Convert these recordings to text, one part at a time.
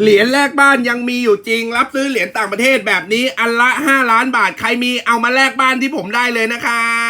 เหรียญแลกบ้านยังมีอยู่จริง รับซื้อเหรียญต่างประเทศแบบนี้อันละ 5 ล้านบาทใครมีเอามาแลกบ้านที่ผมได้เลยนะครั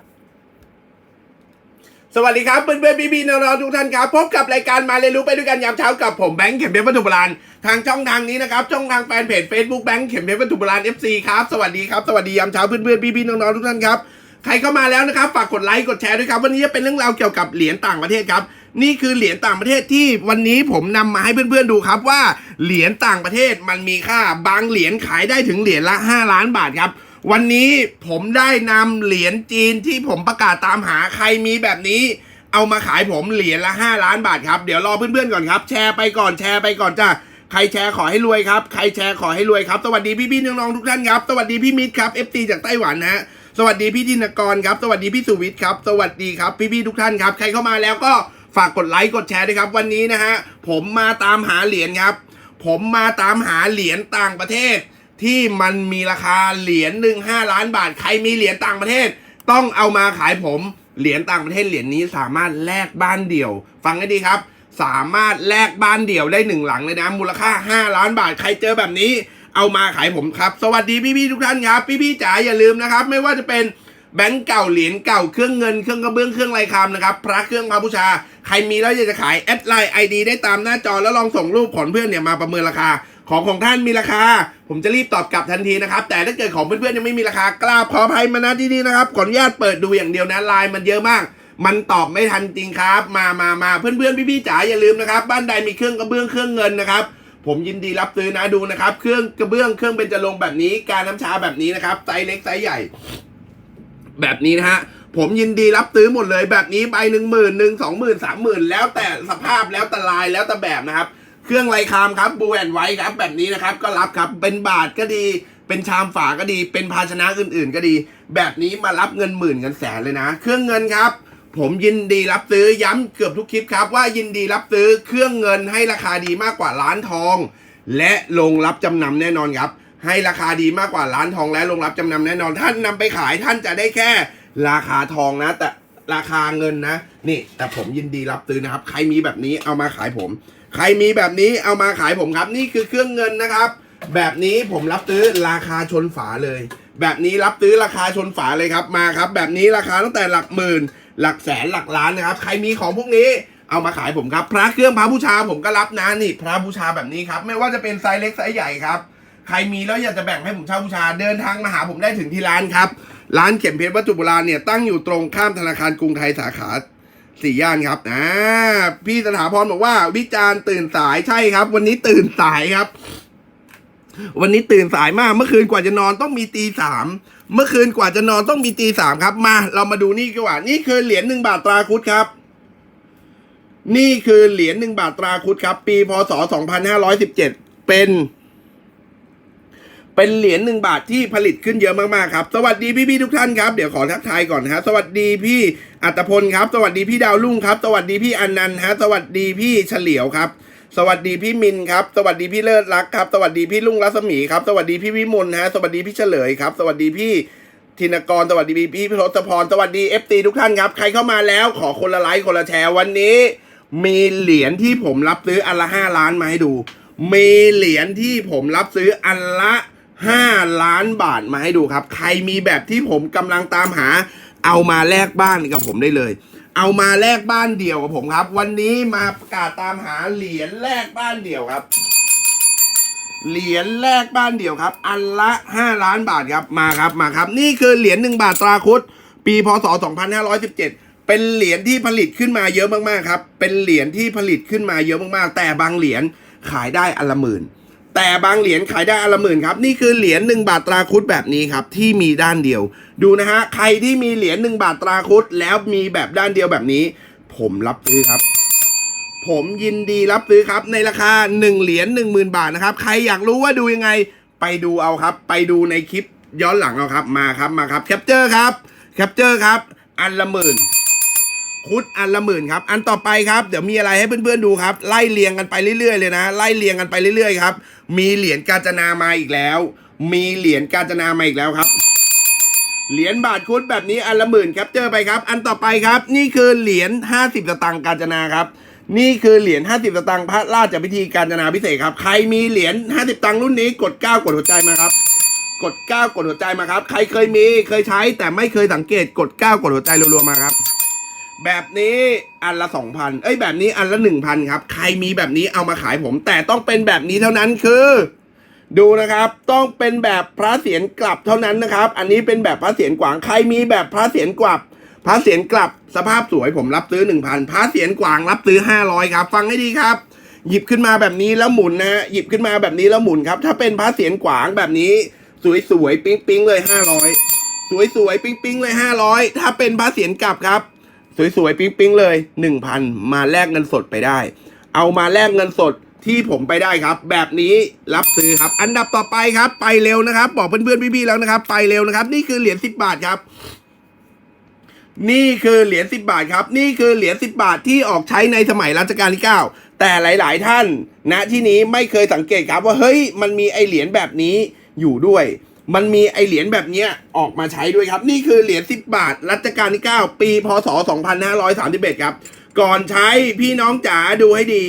สวัสดีครับเพื่อนๆพี่ๆน้องๆทุกท่านครับ พบกับรายการมาเรียนรู้ไปด้วยกันยามเช้ากับผมแบงค์เข็มเพชรวัตถุโบราณทางช่องทางนี้นะครับ ช่องทางแฟนเพจ Facebook แบงค์เข็มเพชรวัตถุโบราณ FC ครับสวัสดีครับ สวัสดียามเช้าเพื่อนๆพี่ๆน้องๆทุกท่านครับใครเข้ามาแล้วนะครับฝากกดไลค์กดแชร์ด้วยครับ วันนี้จะเป็นเรื่องราวเกี่ยวกับเหรียญต่างประเทศครับ นี่คือเหรียญต่างประเทศที่วันนี้ผมนำมาให้เพื่อนๆดูครับว่าเหรียญต่างประเทศมันมีค่าบางเหรียญขายได้ถึงเหรียญละ 5 ล้านบาทครับ วันนี้ผมได้นำเหรียญจีนที่ผมประกาศตามหาใครมีแบบนี้ เอามาขายผมเหรียญละ 5 ล้านบาทครับ เดี๋ยวรอเพื่อนๆก่อนครับ แชร์ไปก่อนแชร์ไปก่อนจ้าใครแชร์ขอให้รวยครับ ใครแชร์ขอให้รวยครับ สวัสดีพี่ๆน้องๆทุกท่านครับ สวัสดีพี่มิตรครับ FT จากไต้หวันนะฮะสวัสดีพี่ธินกรครับ สวัสดีพี่สุวิทย์ครับ สวัสดีครับพี่ๆทุกท่านครับ ใครเข้ามาแล้วก็ฝากกดไลค์กดแชร์ด้วยครับ วันนี้นะฮะผมมาตามหาเหรียญครับ ผมมาตามหาเหรียญต่างประเทศ ที่มันมีราคาเหรียญหนึ่งห้าล้านบาท ใครมีเหรียญต่างประเทศ ต้องเอามาขายผม เหรียญต่างประเทศเหรียญนี้สามารถแลกบ้านเดี่ยว ฟังให้ดีครับ สามารถแลกบ้านเดี่ยวได้หนึ่งหลังเลยนะ มูลค่า 5 ล้านบาท ใครเจอแบบนี้ เอามาขายผมครับ สวัสดีพี่ๆทุกท่านครับ พี่ๆจ๋าอย่าลืมนะครับ ไม่ว่าจะเป็นแบงก์เก่าเหรียญเก่าเครื่องเงินเครื่องกระเบื้องเครื่องลายคำนะครับพระเครื่องพระบูชา ใครมีแล้วอยากจะขายแอดไลน์ไอดีได้ตามหน้าจอแล้วลองส่งรูปของเพื่อนเนี่ยมาประเมินราคา ของของท่านมีราคา ผมจะรีบตอบกลับทันทีนะครับ แต่ถ้าเกิดของเพื่อนๆยังไม่มีราคากล้าบขออภัยมานะที่นี่นะครับขออนุญาตเปิดดูอย่างเดียวนะไลน์มันเยอะมากมันตอบไม่ทันจริงครับ มามามาเพื่อนๆพี่ๆจ๋าอย่าลืมนะครับ บ้านใดมีเครื่องกระเบื้องเครื่องเงินนะครับ ผมยินดีรับซื้อนะดูนะครับ เครื่องกระเบื้องเครื่องเบญจรงแบบนี้การน้ำชาแบบนี้นะครับไซส์เล็กไซส์ใหญ่ แบบนี้นะฮะผมยินดีรับซื้อหมดเลยแบบนี้ใบหนึ่งหมื่นหนึ่งสองหมื่นสามหมื่นแล้วแต่สภาพแล้วแต่ลายแล้วแต่แบบนะครับ เครื่องไรคามครับบูแอนไว้ครับแบบนี้นะครับก็รับครับเป็นบาทก็ดี เป็นชามฝาก็ดี เป็นภาชนะอื่นๆ ก็ดี แบบนี้มารับเงินหมื่นเงินแสนเลยนะ เครื่องเงินครับ ผมยินดีรับซื้อย้ำเกือบทุกคลิปครับ ว่ายินดีรับซื้อเครื่องเงินให้ราคาดีมากกว่าร้านทอง และลงรับจำนำแน่นอนครับ ให้ราคาดีมากกว่าร้านทองและลงรับจำนำแน่นอน ท่านนำไปขายท่านจะได้แค่ราคาทองนะแต่ ราคาเงินนะ นี่ แต่ผมยินดีรับซื้อนะครับ ใครมีแบบนี้เอามาขายผม ใครมีแบบนี้เอามาขายผมครับ นี่คือเครื่องเงินนะครับ แบบนี้ผมรับซื้อราคาชนฝาเลย แบบนี้รับซื้อราคาชนฝาเลยครับมาครับ แบบนี้ราคาตั้งแต่หลักหมื่น หลักแสนหลักล้านนะครับ ใครมีของพวกนี้เอามาขายผมครับ พระเครื่องพระบูชาผมก็รับนะนี่ พระบูชาแบบนี้ครับ ไม่ว่าจะเป็นไซส์เล็กไซส์ใหญ่ครับ ใครมีแล้วอยากจะแบ่งให้ผมเช่าบูชา เดินทางมาหาผมได้ถึงที่ร้านครับ ร้านเข็มเพชรวัตถุโบราณเนี่ยตั้งอยู่ตรงข้ามธนาคารกรุงไทยสาขาสี่ย่านครับอ่าพี่สถาพรบอกว่า วิจารณ์ตื่นสายใช่ครับ วันนี้ตื่นสายครับ วันนี้ตื่นสายมากเมื่อคืนกว่าจะนอนต้องมีตีสามเมื่อคืนกว่าจะนอนต้องมีตีสามครับมา เรามาดูนี่กว่า นี่คือเหรียญหนึ่งบาทตราคุดครับ นี่คือเหรียญหนึ่งบาทตราคุดครับ ปีพศสองพันห้าร้อยสิบเจ็ดเป็น เป็นเหรียญหนึ่งบาทที่ผลิตขึ้นเยอะมากๆครับ สวัสดีพี่ๆทุกท่านครับ เดี๋ยวขอทักทายก่อนนะครับสวัสดีพี่อัตพลครับ สวัสดีพี่ดาวรุ่งครับ สวัสดีพี่อนันต์ฮะ สวัสดีพี่เฉลียวครับ สวัสดีพี่มินครับ สวัสดีพี่เลิศรักครับ สวัสดีพี่ลุงรัศมีครับ สวัสดีพี่วิมลฮะ สวัสดีพี่เฉลยครับ สวัสดีพี่ธินกร สวัสดีพี่พี่ทศพร สวัสดีเอฟตีทุกท่านครับ ใครเข้ามาแล้วขอคนละไลค์คนละแชร์วันนี้ มีเหรียญที่ผมรับซื้ออันละห้าล้านมาให้ดูมีเหรียญที่ผมรับซื้ออันละ ห้าล้านบาทมาให้ดูครับ ใครมีแบบที่ผมกำลังตามหา เอามาแลกบ้านกับผมได้เลย เอามาแลกบ้านเดี่ยวกับผมครับ วันนี้มาประกาศตามหาเหรียญแลกบ้านเดี่ยวครับ เหรียญแลกบ้านเดี่ยวครับ อันละ 5 ล้านบาทครับมาครับมาครับ นี่คือเหรียญ1บาทตราคุดปีพศ 2517เป็นเหรียญที่ผลิตขึ้นมาเยอะมากๆครับ เป็นเหรียญที่ผลิตขึ้นมาเยอะมากๆ แต่บางเหรียญขายได้อันละหมื่น แต่บางเหรียญขายได้อันละหมื่นครับ นี่คือเหรียญหนึ่งบาทตราคุดแบบนี้ครับ ที่มีด้านเดียว ดูนะฮะ ใครที่มีเหรียญหนึ่งบาทตราคุดแล้วมีแบบด้านเดียวแบบนี้ ผมรับซื้อครับ ผมยินดีรับซื้อครับ ในราคา 1 เหรียญ10,000 บาทนะครับ ใครอยากรู้ว่าดูยังไง ไปดูเอาครับ ไปดูในคลิปย้อนหลังเอาครับ มาครับมาครับแคปเจอร์ครับแคปเจอร์ครับ อันละหมื่น คุดอันละหมื่นครับ อันต่อไปครับเดี๋ยวมีอะไรให้เพื่อนๆดูครับ ไล่เรียงกันไปเรื่อยๆเลยนะ ไล่เรียงกันไปเรื่อยๆครับ มีเหรียญกาญจนามาอีกแล้ว มีเหรียญกาญจนามาอีกแล้วครับ เหรียญบาทคุดแบบนี้อันละหมื่นครับเจอไปครับ อันต่อไปครับ นี่คือเหรียญ50สตางค์กาญจนาครับ นี่คือเหรียญ50สตางค์พระราชพิธีกาญจนาพิเศษครับ ใครมีเหรียญ50ตังค์รุ่นนี้กด9กดหัวใจมาครับกด9กดหัวใจมาครับ ใครเคยมีเคยใช้แต่ไม่เคยสังเกตกด9กดหัวใจรัวๆมาครับ แบบนี้อันละสองพันเอ้ยแบบนี้อันละหนึ่งพันครับ ใครมีแบบนี้เอามาขายผม แต่ต้องเป็นแบบนี้เท่านั้นคือ ดูนะครับ ต้องเป็นแบบพระเศียรกลับเท่านั้นนะครับ อันนี้เป็นแบบพระเศียรกวาง ใครมีแบบพระเศียรกลับ พระเศียรกลับ สภาพสวยผมรับซื้อหนึ่งพันพระเศียรกวางรับซื้อห้าร้อยครับ ฟังให้ดีครับ หยิบขึ้นมาแบบนี้แล้วหมุนนะฮะหยิบขึ้นมาแบบนี้แล้วหมุนครับ ถ้าเป็นพระเศียรกวางแบบนี้สวยๆปิ๊งๆเลยห้าร้อยสวยๆปิ๊งๆเลยห้าร้อยถ้าเป็นพระเศียรกลับครับ สวยๆ ปิ๊งๆ เลย 1,000 มาแลกเงินสดไปได้ เอามาแลกเงินสดที่ผมไปได้ครับ แบบนี้รับซื้อครับ อันดับต่อไปครับ ไปเร็วนะครับ บอกเพื่อนๆพี่ๆแล้วนะครับ ไปเร็วนะครับ นี่คือเหรียญ10 บาทครับ นี่คือเหรียญ10 บาทครับ นี่คือเหรียญ10 บาทที่ออกใช้ในสมัยรัชกาลที่9แต่หลาย ๆ ท่านณที่นี้ไม่เคยสังเกตครับว่าเฮ้ยมันมีไอเหรียญแบบนี้อยู่ด้วย มันมีไอเหรียญแบบเนี้ยออกมาใช้ด้วยครับ นี่คือเหรียญ 10 บาท รัชกาลที่ 9 ปี พศ 2531 ครับ ก่อนใช้พี่น้องจ๋าดูให้ดี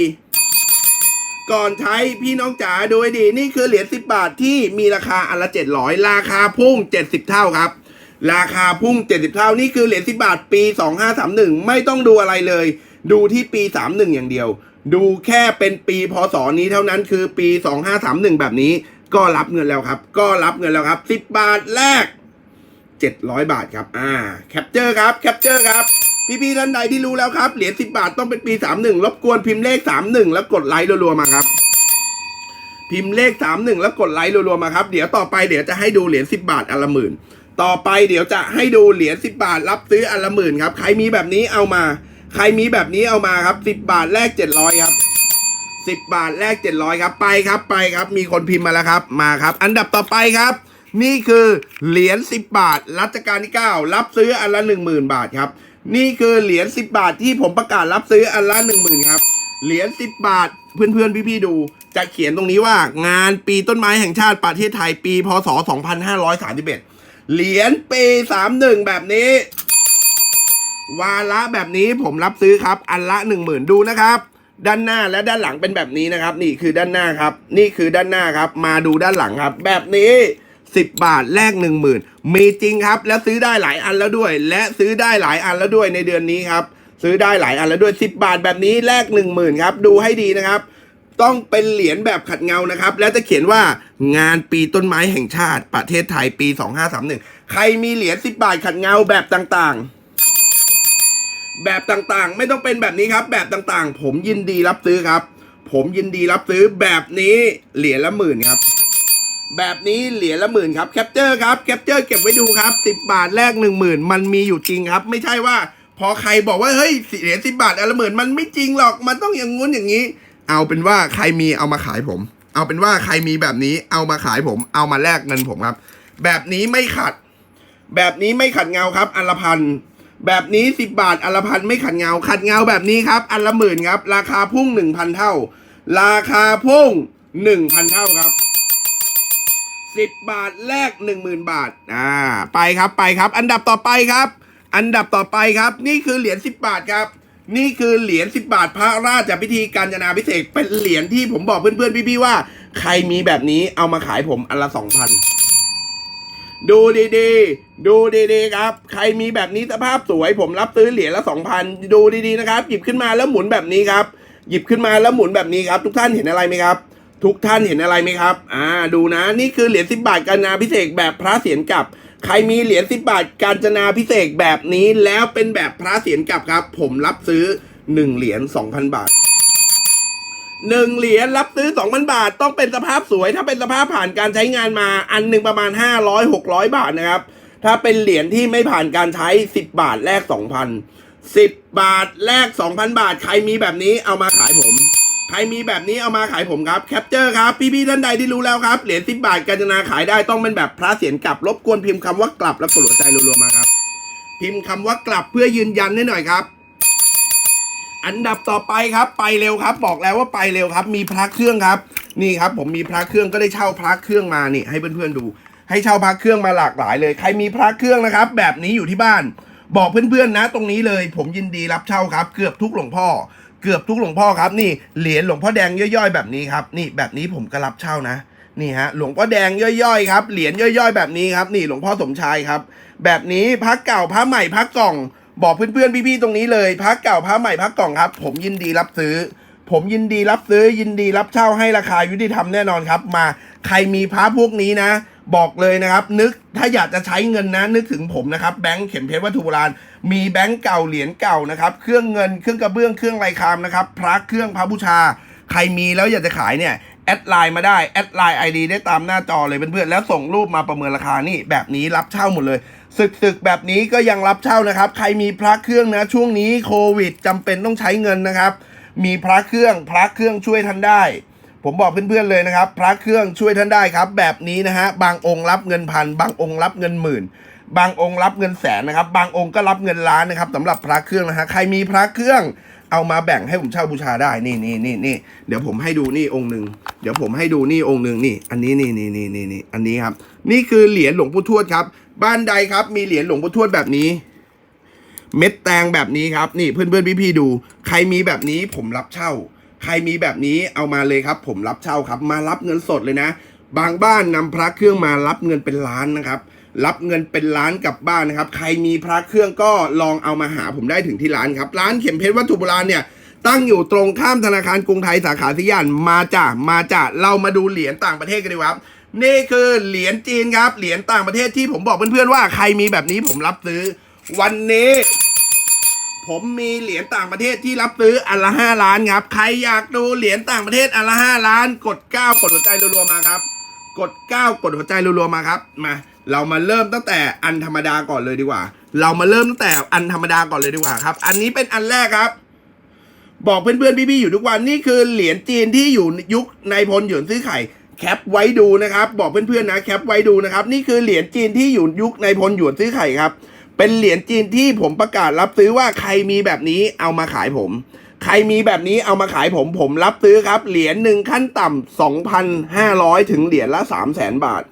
ก่อนใช้พี่น้องจ๋าดูให้ดี นี่คือเหรียญ 10 บาทที่มีราคาอันละ 700 ราคาพุ่ง 70 เท่าครับ ราคาพุ่ง 70 เท่า นี่คือเหรียญ 10 บาท ปี 2531 ไม่ต้องดูอะไรเลย ดูที่ปี 31 อย่างเดียว ดูแค่เป็นปีพศนี้เท่านั้นคือปี 2531 แบบนี้ ก็รับเงินแล้วครับ ก็รับเงินแล้วครับ10บาทแรก700บาทครับ อ่า แคปเจอร์ครับ แคปเจอร์ครับพี่ๆท่านใดที่รู้แล้วครับ เหรียญ10บาทต้องเป็นปี31รบกวนพิมพ์เลข31แล้วกดไลค์รัวๆมาครับ พิมพ์เลข31แล้วกดไลค์รัวๆมาครับ เดี๋ยวต่อไปเดี๋ยวจะให้ดูเหรียญ10บาทอันละหมื่น ต่อไปเดี๋ยวจะให้ดูเหรียญ10บาทรับซื้ออันละหมื่นครับ ใครมีแบบนี้เอามา ใครมีแบบนี้เอามาครับ10บาทแลก700ครับ 10บาทแลก700ครับไปครับไปครับ มีคนพิมพ์มาแล้วครับมาครับ อันดับต่อไปครับ นี่คือเหรียญ10บาท รัชกาลที่9รับซื้ออันละ10,000บาทครับ นี่คือเหรียญ10บาทที่ผมประกาศรับซื้ออันละ10,000ครับเหรียญ10บาทเพื่อนๆพี่ๆดู จะเขียนตรงนี้ว่างานปีต้นไม้แห่งชาติประเทศไทยปี พศ 2531 เหรียญปี31 แบบนี้ วาระแบบนี้ผมรับซื้อครับ อันละ 10,000 ดูนะครับ ด้านหน้าและด้านหลังเป็นแบบนี้นะครับ นี่คือด้านหน้าครับ นี่คือด้านหน้าครับ มาดูด้านหลังครับ แบบนี้ 10 บาทแลก10,000 มีจริงครับ แล้วซื้อได้หลายอันแล้วด้วย และซื้อได้หลายอันแล้วด้วยในเดือนนี้ครับ ซื้อได้หลายอันแล้วด้วย 10 บาทแบบนี้แลก10,000ครับดูให้ดีนะครับ ต้องเป็นเหรียญแบบขัดเงานะครับ แล้วจะเขียนว่างานปีต้นไม้แห่งชาติประเทศไทยปี 2531 ใครมีเหรียญ10 บาทขัดเงาแบบต่างๆ แบบต่างๆ ไม่ต้องเป็นแบบนี้ครับ แบบต่างๆ ผมยินดีรับซื้อครับ ผมยินดีรับซื้อแบบนี้เหรียญละหมื่นครับ แบบนี้เหรียญละหมื่นครับแคปเจอร์ครับแคปเจอร์เก็บไว้ดูครับ 10 บาทแลก1 0,000 มันมีอยู่จริงครับ ไม่ใช่ว่า พอใครบอกว่าเฮ้ยเหรียญ10บาทอันละหมื่นมันไม่จริงหรอกมันต้องอย่างงู้นอย่างนี้ เอาเป็นว่าใครมีเอามาขายผม เอาเป็นว่าใครมีแบบนี้เอามาขายผม เอามาแลกเงินผมครับ แบบนี้ไม่ขัด แบบนี้ไม่ขัดเงาครับอันละพัน แบบนี้ 10 บาทอันละพันไม่ขัดเงา ขัดเงาแบบนี้ครับ อันละหมื่นครับ ราคาพุ่ง 1,000 เท่า ราคาพุ่ง 1,000 เท่าครับ 10 บาทแลก10,000 บาท อ่า ไปครับไปครับ อันดับต่อไปครับ อันดับต่อไปครับ นี่คือเหรียญ10 บาทครับ นี่คือเหรียญ10 บาท พระราชพิธีการจนาพิเศษเป็นเหรียญที่ผมบอกเพื่อนๆพี่ๆว่า ใครมีแบบนี้เอามาขายผมอันละ 2,000 ดูดีๆ ดูดีๆครับ ใครมีแบบนี้สภาพสวย ผมรับซื้อเหรียญละสองพันดูดีๆนะครับ หยิบขึ้นมาแล้วหมุนแบบนี้ครับ หยิบขึ้นมาแล้วหมุนแบบนี้ครับ ทุกท่านเห็นอะไรไหมครับ ทุกท่านเห็นอะไรไหมครับ อ่า ดูนะ นี่คือเหรียญสิบาทการจนาพิเศษแบบพระเศียรกลับ ใครมีเหรียญสิบาทการจนาพิเศษแบบนี้แล้วเป็นแบบพระเศียรกลับครับ ผมรับซื้อหนึ่งเหรียญสองพันบาท หนึ่งเหรียญรับซื้อ2,000บาท ต้องเป็นสภาพสวย ถ้าเป็นสภาพผ่านการใช้งานมาอันหนึ่งประมาณ500 600บาทนะครับ ถ้าเป็นเหรียญที่ไม่ผ่านการใช้10บบาทแลก2,000 10บบาทแลก2,000บาท ใครมีแบบนี้เอามาขายผม ใครมีแบบนี้เอามาขายผมครับแคปเจอร์ครับพี่ๆท่านใดที่รู้แล้วครับเหรียญ10บบาทกาญจนาขายได้ต้องเป็นแบบพระเสียรกลับรบกวนพิมพ์คำว่ากลับแล้วกดหัวใจรัวๆมาครับพิมพ์คำว่ากลับเพื่อยืนยันให้หน่อยครับ อันดับต่อไปครับไปเร็วครับ บอกแล้วว่าไปเร็วครับ มีพระเครื่องครับ นี่ครับ ผมมีพระเครื่องก็ได้เช่าพระเครื่องมานี่ให้เพื่อนๆดู ให้เช่าพระเครื่องมาหลากหลายเลย ใครมีพระเครื่องนะครับ แบบนี้อยู่ที่บ้าน บอกเพื่อนๆนะ ตรงนี้เลย ผมยินดีรับเช่าครับ เกือบทุกหลวงพ่อ เกือบทุกหลวงพ่อครับ นี่เหรียญหลวงพ่อแดงย่อยๆ แบบนี้ครับ นี่แบบนี้ผมก็รับเช่านะนี่ฮะหลวงพ่อแดงย่อยๆครับเหรียญย่อยๆ แบบนี้ครับ นี่หลวงพ่อสมชายครับ แบบนี้พระเก่าพระใหม่พระกล่อง บอกเพื่อนๆพี่ๆตรงนี้เลยพระเก่าพระใหม่พระกล่องครับ ผมยินดีรับซื้อ ผมยินดีรับซื้อ ยินดีรับเช่าให้ราคายุติธรรมแน่นอนครับ มาใครมีพระพวกนี้นะ บอกเลยนะครับ นึกถ้าอยากจะใช้เงินนะนึกถึงผมนะครับแบงค์เข็มเพชรวัตถุโบราณมีแบงค์เก่าเหรียญเก่านะครับเครื่องเงินเครื่องกระเบื้องเครื่องไรคามนะครับพระเครื่องพระบูชา ใครมีแล้วอยากจะขายเนี่ยแอดไลน์มาได้แอดไลน์ไอดีได้ตามหน้าจอเลยเพื่อนๆแล้วส่งรูปมาประเมินราคานี่แบบนี้รับเช่าหมดเลย ศึกศึกๆแบบนี้ก็ยังรับเช่านะครับ ใครมีพระเครื่องนะช่วงนี้โควิดจำเป็นต้องใช้เงินนะครับ มีพระเครื่องพระเครื่องช่วยท่านได้ ผมบอกเพื่อนๆเลยนะครับ พระเครื่องช่วยท่านได้ครับ แบบนี้นะฮะบางองค์รับเงินพันบางองค์รับเงินหมื่น บางองค์รับเงินแสนนะครับ บางองค์ก็รับเงินล้านนะครับสำหรับพระเครื่องนะฮะใครมีพระเครื่องเอามาแบ่งให้ผมเช่าบูชาได้ นี่นี่นี่นี่เดี๋ยวผมให้ดูนี่องค์หนึ่ง เดี๋ยวผมให้ดูนี่องค์หนึ่งนี่ อันนี้นี่นี่นี่นี่นี่อันนี้ครับ นี่คือเหรียญหลวงปู่ทวดครับ บ้านใดครับ มีเหรียญหลวงปู่ทวดแบบนี้ เม็ดแตงแบบนี้ครับ นี่เพื่อนเพื่อนพี่พี่ดู ใครมีแบบนี้ผมรับเช่า ใครมีแบบนี้เอามาเลยครับ ผมรับเช่าครับ มารับเงินสดเลยนะ บางบ้านนำพระเครื่องมารับเงินเป็นล้านนะครับ รับเงินเป็นล้านกลับบ้านนะครับ ใครมีพระเครื่องก็ลองเอามาหาผมได้ถึงที่ร้านครับ ร้านเข็มเพชรวัตถุโบราณเนี่ยตั้งอยู่ตรงข้ามธนาคารกรุงไทยสาขาที่ย่านมาจ้ะมาจ้ะเรามาดูเหรียญต่างประเทศกันดีกว่าครับ นี่คือเหรียญจีนครับ เหรียญต่างประเทศที่ผมบอกเพื่อนๆว่าใครมีแบบนี้ผมรับซื้อ วันนี้ ผมมีเหรียญต่างประเทศที่รับซื้ออันละห้าล้านครับ ใครอยากดูเหรียญต่างประเทศอันละห้าล้าน กดเก้ากดหัวใจรัวๆมาครับ กดเก้ากดหัวใจรัวๆมาครับ มา เรามาเริ่มตั้งแต่อันธรรมดาก่อนเลยดีกว่า เรามาเริ่มตั้งแต่อันธรรมดาก่อนเลยดีกว่าครับ อันนี้เป็นอันแรกครับบอกเพื่อนๆพี่ๆอยู่ทุกวันนี่คือเหรียญจีนที่อยู่ยุคในพลหยวนซื้อไข่ แคปไว้ดูนะครับ บอกเพื่อนๆนะแคปไว้ดูนะครับ นี่คือเหรียญจีนที่อยู่ยุคในพลหยวนซื้อไข่ครับ เป็นเหรียญจีนที่ผมประกาศรับซื้อว่าใครมีแบบนี้เอามาขายผม ใครมีแบบนี้เอามาขายผมผมรับซื้อครับ เหรียญหนึ่งขั้นต่ำ2,500 ถึงเหรียญละ3 0 0แสนบาท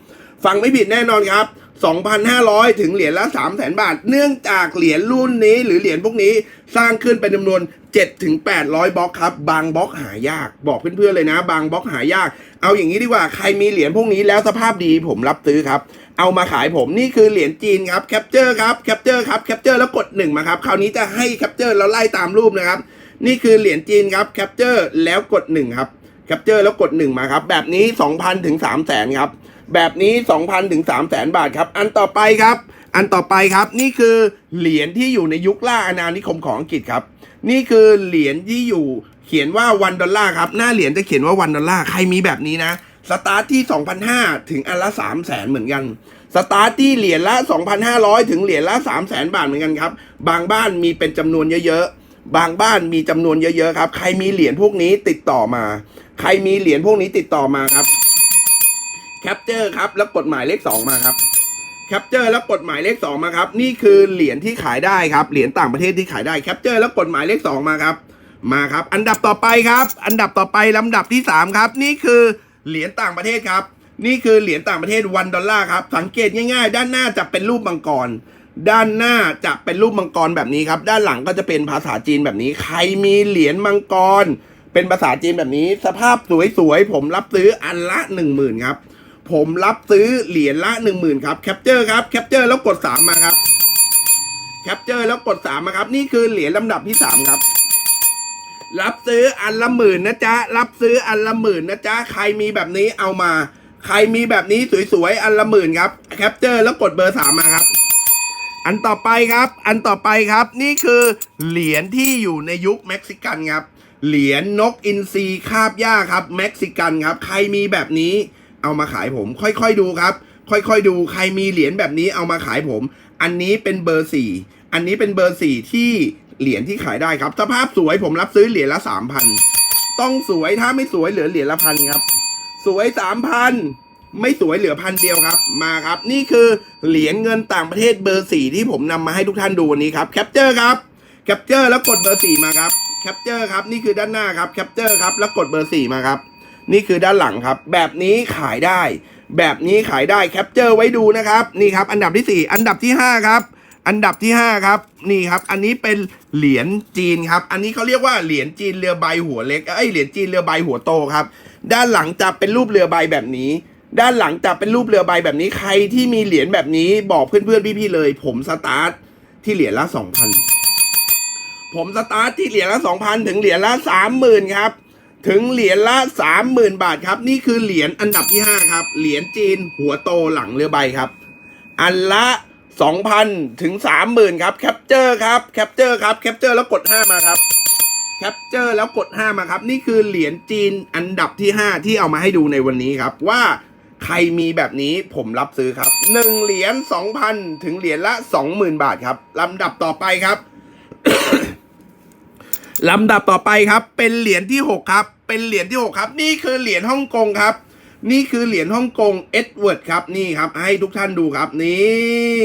ฟังไม่ผิดแน่นอนครับ 2,500 ถึงเหรียญละ 3 0 0แสนบาท เนื่องจากเหรียญรุ่นนี้ หรือเหรียญพวกนี้สร้างขึ้นเป็นจำนวน 7 ถึง 800 บล็อกครับ บางบล็อกหายาก บอกเพื่อนๆเลยนะ บางบล็อกหายาก เอาอย่างนี้ดีกว่า ใครมีเหรียญพวกนี้แล้วสภาพดีผมรับซื้อครับ เอามาขายผมนี่คือเหรียญจีนครับ แคปเจอร์ครับ แคปเจอร์ครับ แคปเจอร์แล้วกดหนึ่งมาครับ คราวนี้จะให้แคปเจอร์แล้วไล่ตามรูปนะครับ นี่คือเหรียญจีนครับ แคปเจอร์แล้วกดหนึ่งครับ แคปเจอร์แล้วกดหนึ่งมาครับ แบบนี้ 2,000 ถึง 3 0 0แสนครับ แบบนี้ 2,000ถึง3 0 0แสนบาทครับ อันต่อไปครับ อันต่อไปครับ นี่คือเหรียญที่อยู่ในยุคล่าอาณานิคมของอังกฤษครับ นี่คือเหรียญที่อยู่เขียนว่าวันดอลลาร์ครับ หน้าเหรียญจะเขียนว่าวันดอลลาร์ ใครมีแบบนี้นะ สตาร์ทที่ 2,500 ถึงอันละ 3 0 0แสนเหมือนกัน สตาร์ทที่เหรียญละ 2,500 ถึงเหรียญละ 3 0 0แสนบาทเหมือนกันครับ บางบ้านมีเป็นจำนวนเยอะๆบางบ้านมีจำนวนเยอะๆครับ ใครมีเหรียญพวกนี้ติดต่อมา ใครมีเหรียญพวกนี้ติดต่อมาครับ แคปเจอร์ครับแล้วกดหมายเลขสองมาครับแคปเจอร์แล้วกดหมายเลขสองมาครับ นี่คือเหรียญที่ขายได้ครับเหรียญต่างประเทศที่ขายได้แคปเจอร์แล้วกดหมายเลขสองมาครับมาครับ อันดับต่อไปครับ อันดับต่อไปลำดับที่สามครับ นี่คือเหรียญต่างประเทศครับ นี่คือเหรียญต่างประเทศวันดอลลาร์ครับสังเกตง่ายๆ ด้านหน้าจะเป็นรูปมังกร ด้านหน้าจะเป็นรูปมังกรแบบนี้ครับ ด้านหลังก็จะเป็นภาษาจีนแบบนี้ ใครมีเหรียญมังกร เป็นภาษาจีนแบบนี้ สภาพสวยๆผมรับซื้ออันละหนึ่งหมื่นครับ ผมรับซื้อเหรียญละหนึ่งหมื่นครับแคปเจอร์ครับแคปเจอร์แล้วกดสามมาครับแคปเจอร์แล้วกดสามมาครับ นี่คือเหรียญลำดับที่สามครับ รับซื้ออันละหมื่นนะจ๊ะ รับซื้ออันละหมื่นนะจ๊ะ ใครมีแบบนี้เอามา ใครมีแบบนี้สวยๆ อันละหมื่นครับแคปเจอร์แล้วกดเบอร์สามมาครับ อันต่อไปครับ อันต่อไปครับ นี่คือเหรียญที่อยู่ในยุคเม็กซิกันครับ เหรียญนกอินทรีคาบหญ้าครับเม็กซิกันครับ ใครมีแบบนี้ เอามาขายผม ค่อยๆดูครับ ค่อยๆดูใครมีเหรียญแบบนี้เอามาขายผม อันนี้เป็นเบอร์สี่อันนี้เป็นเบอร์สี่ที่เหรียญที่ขายได้ครับสภาพสวยผมรับซื้อเหรียญละสามพันต้องสวยถ้าไม่สวยเหลือเหรียญละพันครับ สวยสามพันไม่สวยเหลือพันเดียวครับมาครับ นี่คือเหรียญเงินต่างประเทศเบอร์สี่ที่ผมนำมาให้ทุกท่านดูวันนี้ครับแคปเจอร์ครับแคปเจอร์แล้วกดเบอร์สี่มาครับแคปเจอร์ครับนี่คือด้านหน้าครับแคปเจอร์ครับแล้วกดเบอร์สี่มาครับ นี่คือด้านหลังครับ แบบนี้ขายได้ แบบนี้ขายได้แคปเจอร์ไว้ดูนะครับ นี่ครับ อันดับที่ 4 อันดับที่ 5 ครับ อันดับที่ 5 ครับ นี่ครับ อันนี้เป็นเหรียญจีนครับ อันนี้เขาเรียกว่าเหรียญจีนเรือใบหัวเล็ก เอ้ย เหรียญจีนเรือใบหัวโตครับ ด้านหลังจะเป็นรูปเรือใบแบบนี้ด้านหลังจะเป็นรูปเรือใบแบบนี้ใครที่มีเหรียญแบบนี้บอกเพื่อนๆพี่ๆเลย ผมสตาร์ทที่เหรียญละ2,000ผมสตาร์ทที่เหรียญละ2,000ถึงเหรียญละ30,000ครับ ถึงเหรียญละ 30,000 บาทครับ นี่คือเหรียญอันดับที่ 5 ครับ เหรียญจีนหัวโตหลังเรือใบครับ อันละ 2,000 ถึง 30,000 ครับ แคปเจอร์ครับ แคปเจอร์ครับ แคปเจอร์แล้วกด 5 มาครับ แคปเจอร์แล้วกด 5 มาครับ นี่คือเหรียญจีนอันดับที่ 5 ที่เอามาให้ดูในวันนี้ครับ ว่าใครมีแบบนี้ผมรับซื้อครับ1เหรียญ2,000 ถึงเหรียญละ 20,000 บาทครับลำดับต่อไปครับ ลำดับต่อไปครับ เป็นเหรียญที่ 6 ครับ เป็นเหรียญที่ 6 ครับ นี่คือเหรียญฮ่องกงครับ นี่คือเหรียญฮ่องกงเอ็ดเวิร์ดครับนี่ครับ ให้ทุกท่านดูครับนี่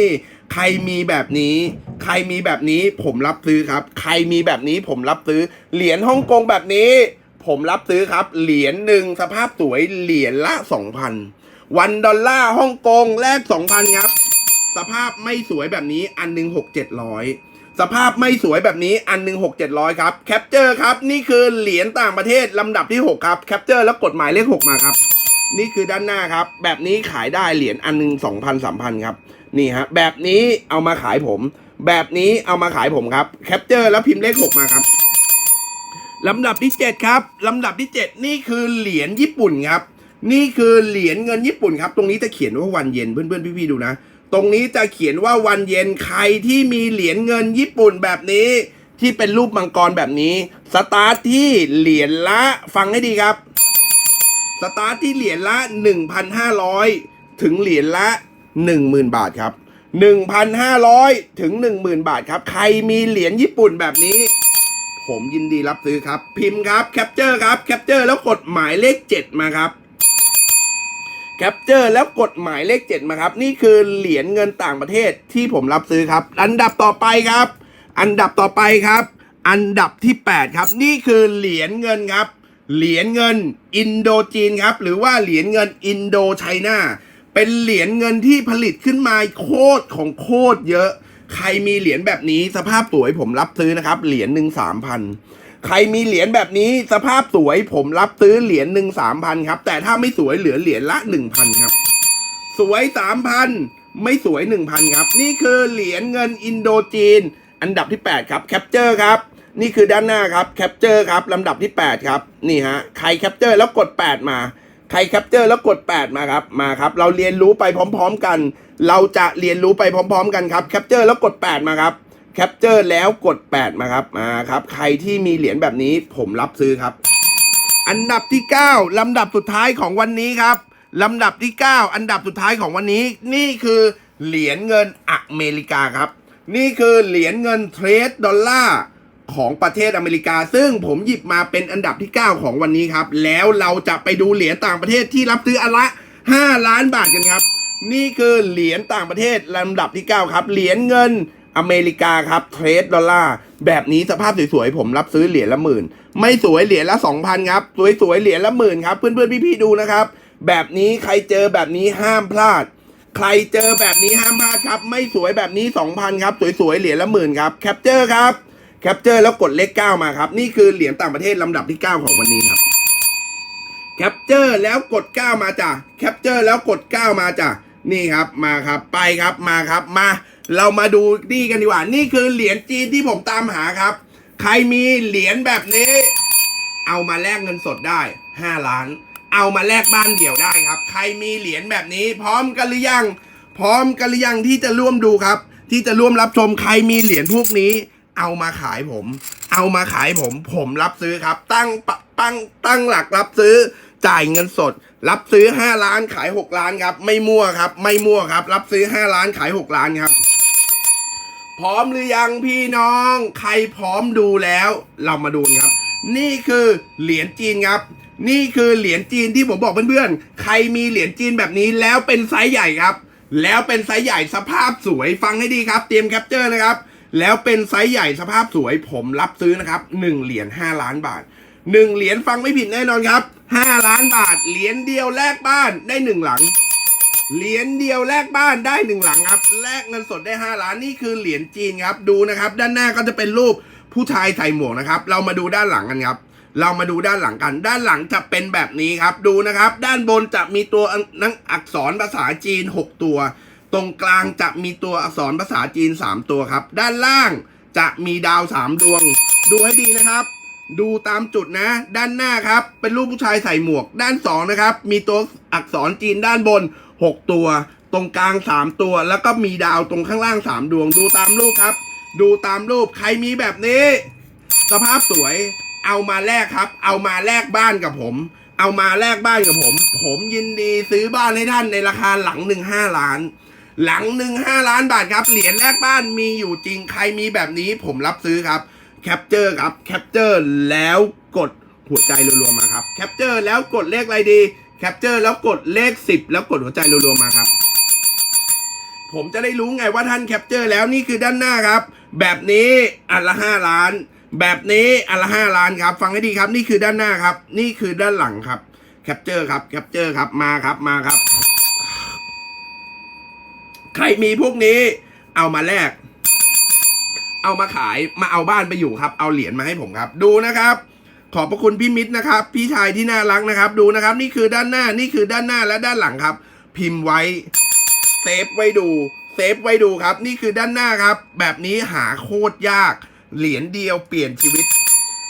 ใครมีแบบนี้ ใครมีแบบนี้ผมรับซื้อครับ ใครมีแบบนี้ผมรับซื้อ เหรียญฮ่องกงแบบนี้ ผมรับซื้อครับ เหรียญหนึ่งสภาพสวยเหรียญละ2,000วันดอลลาร์ฮ่องกงแลก2,000ครับ สภาพไม่สวยแบบนี้อันหนึ่งหกเจ็ดร้อย สภาพไม่สวยแบบนี้อันหนึ่งหกเจ็ดร้อยครับแคปเจอร์ครับ นี่คือเหรียญต่างประเทศลำดับที่ 6 ครับแคปเจอร์แล้วกดหมายเลข 6 มาครับ นี่คือด้านหน้าครับ แบบนี้ขายได้เหรียญอันหนึ่งสองพันสามพันครับ นี่ฮะแบบนี้เอามาขายผม แบบนี้เอามาขายผมครับแคปเจอร์แล้วพิมพ์เลข 6 มาครับลำดับที่ 7 ครับลำดับที่ 7 นี่คือเหรียญญี่ปุ่นครับ นี่คือเหรียญเงินญี่ปุ่นครับ ตรงนี้จะเขียนว่าวันเย็นเพื่อนๆพี่ๆดูนะ ตรงนี้จะเขียนว่าวันเย็นใครที่มีเหรียญเงินญี่ปุ่นแบบนี้ ที่เป็นรูปมังกรแบบนี้ สตาร์ทที่เหรียญละฟังให้ดีครับ สตาร์ทที่เหรียญละ 1,500 ถึงเหรียญละ 10,000 บาทครับ 1,500 ถึง 10,000 บาทครับ ใครมีเหรียญญี่ปุ่นแบบนี้ ผมยินดีรับซื้อครับ พิมพ์ครับ แคปเจอร์ครับ แคปเจอร์แล้วกดหมายเลข 7 มาครับ แคปเจอร์แล้วกดหมายเลข 7 มาครับ นี่คือเหรียญเงินต่างประเทศที่ผมรับซื้อครับ อันดับต่อไปครับ อันดับต่อไปครับ อันดับที่ 8 ครับ นี่คือเหรียญเงินครับ เหรียญเงินอินโดจีนครับ หรือว่าเหรียญเงินอินโดไชน่าเป็นเหรียญเงินที่ผลิตขึ้นมาโคตรของโคตรเยอะ ใครมีเหรียญแบบนี้สภาพสวยผมรับซื้อนะครับ เหรียญหนึ่งสามพัน ใครมีเหรียญแบบนี้สภาพสวยผมรับซื้อเหรียญหนึ่งสามพันครับ แต่ถ้าไม่สวยเหลือเหรียญละหนึ่งพันครับ สวยสามพันไม่สวยหนึ่งพันครับ นี่คือเหรียญเงินอินโดจีน อันดับที่8ครับแคปเจอร์ครับนี่คือด้านหน้าครับแคปเจอร์ครับลำดับที่8ครับนี่ฮะใครแคปเจอร์แล้วกด8มาใครแคปเจอร์แล้วกด 8 มาครับ มาครับ เราเรียนรู้ไปพร้อม ๆ กัน เราจะเรียนรู้ไปพร้อม ๆ กันครับ แคปเจอร์แล้วกด 8 มาครับ แคปเจอร์แล้วกด 8 มาครับมาครับ ใครที่มีเหรียญแบบนี้ผมรับซื้อครับ อันดับที่ 9 ลำดับสุดท้ายของวันนี้ครับ ลำดับที่ 9 อันดับสุดท้ายของวันนี้ นี่คือเหรียญเงินอเมริกาครับ นี่คือเหรียญเงินเทรดดอลลาร์ของประเทศอเมริกา ซึ่งผมหยิบมาเป็นอันดับที่ 9 ของวันนี้ครับ แล้วเราจะไปดูเหรียญต่างประเทศที่รับซื้ออนละ 5 ล้านบาทกันครับ นี่คือเหรียญต่างประเทศลำดับที่ 9 ครับ เหรียญเงิน อเมริกาครับเทรดดอลลาร์แบบนี้สภาพสวยๆผมรับซื้อเหรียญละหมื่น ไม่สวยเหรียญละ2,000ครับ สวยๆเหรียญละหมื่นครับ เพื่อนๆพี่ๆดูนะครับ แบบนี้ใครเจอแบบนี้ห้ามพลาด ใครเจอแบบนี้ห้ามพลาดครับ ไม่สวยแบบนี้2,000ครับ สวยๆเหรียญละหมื่นครับแคปเจอร์ครับแคปเจอร์แล้วกดเลข9มาครับ นี่คือเหรียญต่างประเทศลำดับที่9ของวันนี้ครับแคปเจอร์แล้วกด9มาจ้ะแคปเจอร์แล้วกด9มาจ้ะนี่ครับมาครับไปครับมาครับมา เรามาดูนี่กันดีกว่า นี่คือเหรียญจีนที่ผมตามหาครับ ใครมีเหรียญแบบนี้ เอามาแลกเงินสดได้ 5 ล้าน เอามาแลกบ้านเดี่ยวได้ครับ ใครมีเหรียญแบบนี้ พร้อมกันหรือยัง พร้อมกันหรือยังที่จะร่วมดูครับ ที่จะร่วมรับชมใครมีเหรียญพวกนี้ เอามาขายผม เอามาขายผม ผมรับซื้อครับ ตั้งปตั้งตั้งหลักรับซื้อจ่ายเงินสด รับซื้อ 5 ล้านขาย 6 ล้านครับ ไม่มั่วครับ ไม่มั่วครับ รับซื้อ 5 ล้านขาย 6 ล้านครับ พร้อมหรือยังพี่น้อง ใครพร้อมดูแล้ว เรามาดูนครับ นี่คือเหรียญจีนครับ นี่คือเหรียญจีนที่ผมบอกเพื่อนๆ ใครมีเหรียญจีนแบบนี้แล้วเป็นไซส์ใหญ่ครับ แล้วเป็นไซส์ใหญ่สภาพสวยฟังให้ดีครับ เตรียมแคปเจอร์นะครับ แล้วเป็นไซส์ใหญ่สภาพสวย ผมรับซื้อนะครับ1เหรียญ5ล้านบาทหนึ่งเหรียญฟังไม่ผิดแน่นอนครับห้าล้านบาทเหรียญเดียวแลกบ้านได้หนึ่งหลัง เหรียญเดียวแลกบ้านได้หนึ่งหลังครับแลกเงินสดได้ห้าล้านนี่คือเหรียญจีนครับดูนะครับ ด้านหน้าก็จะเป็นรูปผู้ชายใส่หมวกนะครับ เรามาดูด้านหลังกันครับ เรามาดูด้านหลังกัน ด้านหลังจะเป็นแบบนี้ครับดูนะครับ ด้านบนจะมีตัวนังอักษรภาษาจีน 6 ตัว ตรงกลางจะมีตัวอักษรภาษาจีน 3 ตัวครับ ด้านล่างจะมีดาว 3 ดวง ดูให้ดีนะครับดูตามจุดนะ ด้านหน้าครับ เป็นรูปผู้ชายใส่หมวก ด้านสองนะครับ มีตัวอักษรจีนด้านบน 6 ตัว ตรงกลาง 3 ตัว แล้วก็มีดาวตรงข้างล่าง 3 ดวง ดูตามรูปครับ ดูตามรูปใครมีแบบนี้ สภาพสวยเอามาแลกครับ เอามาแลกบ้านกับผม เอามาแลกบ้านกับผม ผมยินดีซื้อบ้านให้ท่านในราคาหลังหนึ่งห้าล้าน หลังหนึ่งห้าล้านบาทครับ เหรียญแลกบ้านมีอยู่จริง ใครมีแบบนี้ผมรับซื้อครับ แคปเจอร์ครับ แคปเจอร์แล้วกดหัวใจรัวๆมาครับ แคปเจอร์แล้วกดเลขอะไรดี แคปเจอร์แล้วกดเลขสิบแล้วกดหัวใจรัวๆมาครับ ผมจะได้รู้ไงว่าท่านแคปเจอร์แล้วนี่คือด้านหน้าครับ แบบนี้อันละห้าล้าน แบบนี้อันละห้าล้านครับ ฟังให้ดีครับ นี่คือด้านหน้าครับ นี่คือด้านหลังครับแคปเจอร์ครับแคปเจอร์ครับมาครับมาครับ ใครมีพวกนี้ เอามาแลกเอามาขายมาเอาบ้านไปอยู่ครับ เอาเหรียญมาให้ผมครับ ดูนะครับ ขอบพระคุณพี่มิตรนะครับ พี่ชายที่น่ารักนะครับ ดูนะครับ นี่คือด้านหน้านี่คือด้านหน้าและด้านหลังครับ พิมพ์ไว้เซฟไว้ดูเซฟไว้ดูครับ นี่คือด้านหน้าครับ แบบนี้หาโคตรยาก เหรียญเดียวเปลี่ยนชีวิต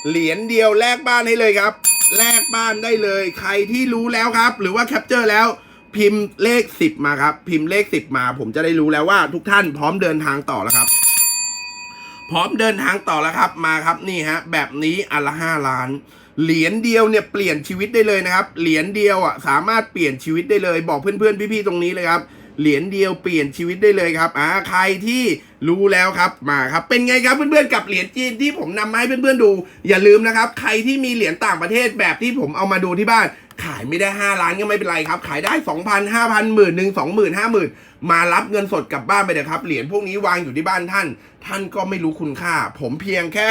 เหรียญเดียวแลกบ้านให้เลยครับแลกบ้านได้เลย ใครที่รู้แล้วครับ หรือว่าแคปเจอร์แล้ว พิมพ์เลขสิบมาครับ พิมพ์เลขสิบมา ผมจะได้รู้แล้วว่าทุกท่านพร้อมเดินทางต่อแล้วครับ พร้อมเดินทางต่อแล้วครับมาครับนี่ฮะแบบนี้อันละห้าล้าน เหรียญเดียวเนี่ยเปลี่ยนชีวิตได้เลยนะครับ เหรียญเดียวอะสามารถเปลี่ยนชีวิตได้เลย บอกเพื่อนๆพี่ๆตรงนี้เลยครับเหรียญเดียวเปลี่ยนชีวิตได้เลยครับอ่าใครที่ รู้แล้วครับมาครับเป็นไงครับเพื่อนๆกับเหรียญจีนที่ผมนำมาให้เพื่อนๆดู อย่าลืมนะครับ ใครที่มีเหรียญต่างประเทศแบบที่ผมเอามาดูที่บ้าน ขายไม่ได้ 5 ล้านก็ไม่เป็นไรครับ ขายได้ 2,000 5,000หมื่นหนึ่งสองหมื่นห้าหมื่นมารับเงินสดกลับบ้านไปเลยครับ เหรียญพวกนี้วางอยู่ที่บ้านท่าน ท่านก็ไม่รู้คุณค่า ผมเพียงแค่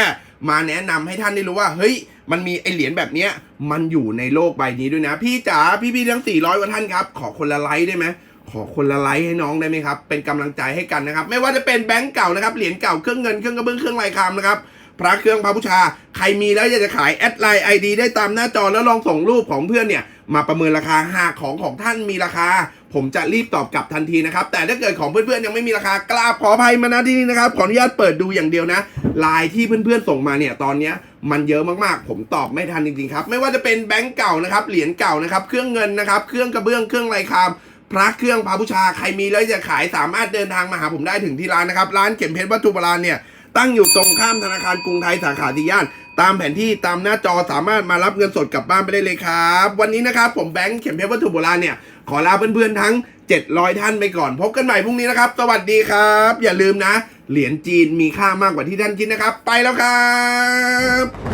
มาแนะนำให้ท่านได้รู้ว่า เฮ้ย มันมีไอเหรียญแบบเนี้ยมันอยู่ในโลกใบนี้ด้วยนะ พี่จ๋าพี่ๆทั้ง400กว่าท่านครับขอคนละไลค์ได้ไหม ขอคนละไลค์ให้น้องได้ไหมครับ เป็นกำลังใจให้กันนะครับ ไม่ว่าจะเป็นแบงก์เก่านะครับ เหรียญเก่า เครื่องเงิน เครื่องกระเบื้อง เครื่องลายคำนะครับ พระเครื่องพระบูชา ใครมีแล้วอยากจะขายแอดไลน์ไอดีได้ตามหน้าจอแล้วลองส่งรูปของเพื่อนเนี่ย มาประเมินราคา หากของของท่านมีราคา ผมจะรีบตอบกลับทันทีนะครับ แต่ถ้าเกิดของเพื่อนๆยังไม่มีราคากราบขออภัยมาณที่นี้นะครับ ขออนุญาตเปิดดูอย่างเดียวนะไลน์ที่เพื่อนๆส่งมาเนี่ย ตอนเนี้ยมันเยอะมากๆ ผมตอบไม่ทันจริงๆครับ ไม่ว่าจะเป็นแบงก์เก่านะครับ เหรียญเก่านะครับ เครื่องเงินนะครับ เครื่องกระเบื้อง เครื่องลายคาม พระเครื่องพระบูชาใครมีแล้วจะขายสามารถเดินทางมาหาผมได้ถึงที่ร้านนะครับ ร้านเข็มเพชรวัตถุโบราณเนี่ยตั้งอยู่ตรงข้ามธนาคารกรุงไทยสาขาที่ย่าน ตามแผนที่ตามหน้าจอสามารถมารับเงินสดกลับบ้านไปได้เลยครับ วันนี้นะครับผมแบงค์เข็มเพชรวัตถุโบราณเนี่ยขอลาเพื่อนๆทั้ง 700 ท่านไปก่อน พบกันใหม่พรุ่งนี้นะครับ สวัสดีครับ อย่าลืมนะ เหรียญจีนมีค่ามากกว่าที่ท่านคิดนะครับ ไปแล้วครับ